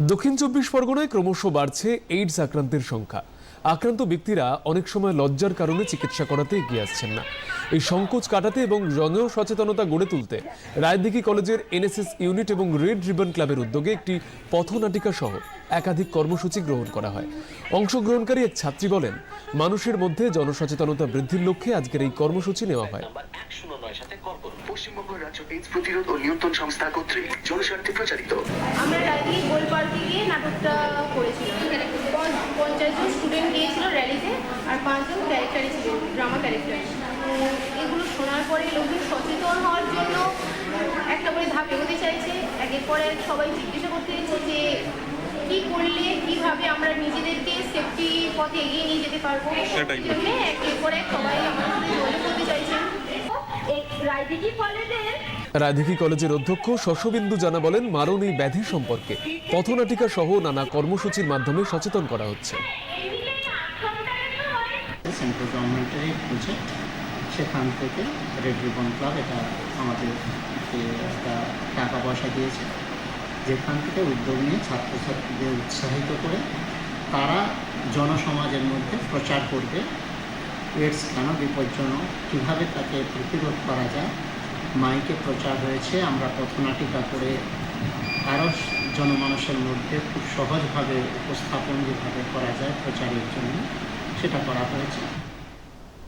দক্ষিণ চব্বিশ পরগনায় ক্রমশ বাড়ছে এইডস আক্রান্তের সংখ্যা। আক্রান্ত ব্যক্তিরা অনেক সময় লজ্জার কারণে চিকিৎসা করাতে এগিয়ে আসছেন না। এই সংকোচ কাটাতে এবং জন সচেতনতা গড়ে তুলতে রায়দিঘি কলেজের এনএসএস ইউনিট এবং রেড রিবন ক্লাবের উদ্যোগে একটি পথনাটিকা সহ একাধিক কর্মসূচি গ্রহণ করা হয়। অংশগ্রহণকারী এক ছাত্রী বলেন, মানুষের মধ্যে জনসচেতনতা বৃদ্ধির লক্ষ্যে আজকের এই কর্মসূচি নেওয়া হয়। পশ্চিমবঙ্গ রাজ্য এইডস প্রতিরোধ ও নিয়ন্ত্রণ সংস্থা কর্তৃক জনস্বার্থে প্রচারিত আমরা রাজনীতি গোল পার্কে গিয়ে নাটকটা করেছিলাম। পঞ্চ- পঞ্চাশ জন স্টুডেন্ট গিয়েছিল র্যালিতে আর পাঁচজন ক্যারেক্টারই ছিল ড্রামা ক্যারেক্টার এগুলো শোনার পরে লোকজন সচেতন হওয়ার জন্য একটা করে ধাপ এগোতে চাইছে। একের পর এক সবাই জিজ্ঞাসা করতে চাইছে যে কী করলে কীভাবে আমরা নিজেদেরকে সেফটি পথে এগিয়ে নিয়ে যেতে পারব? জন্য একের পর এক সবাই আমার সাথে যোগাযোগ করতে চাইছেন রাজনীতি কলেজের রায়দিঘি কলেজের অধ্যক্ষ শশবিন্দু জানা বলেন মারণ এই ব্যাধি সম্পর্কে। পথনাটিকা সহ নানা কর্মসূচির মাধ্যমে সচেতন করা হচ্ছে। সেন্ট্রাল গভর্নমেন্টেরই প্রজেক্ট সেখান থেকে রেড রিবন ক্লাব এটা আমাদের একটা টাকা পয়সা দিয়েছে, যেখান থেকে উদ্যোগ নিয়ে ছাত্রছাত্রীদের উৎসাহিত করে তারা জনসমাজের মধ্যে প্রচার করবে। এডস কেন বিপজ্জনক? কীভাবে তাকে প্রতিরোধ করা যায়? মাইকে প্রচার হয়েছে, আমরা পথনাটিকা করে আরও জনমানুষের মধ্যে খুব সহজভাবে উপস্থাপন যেভাবে করা যায় প্রচারের জন্য। সেটা করা হয়েছে।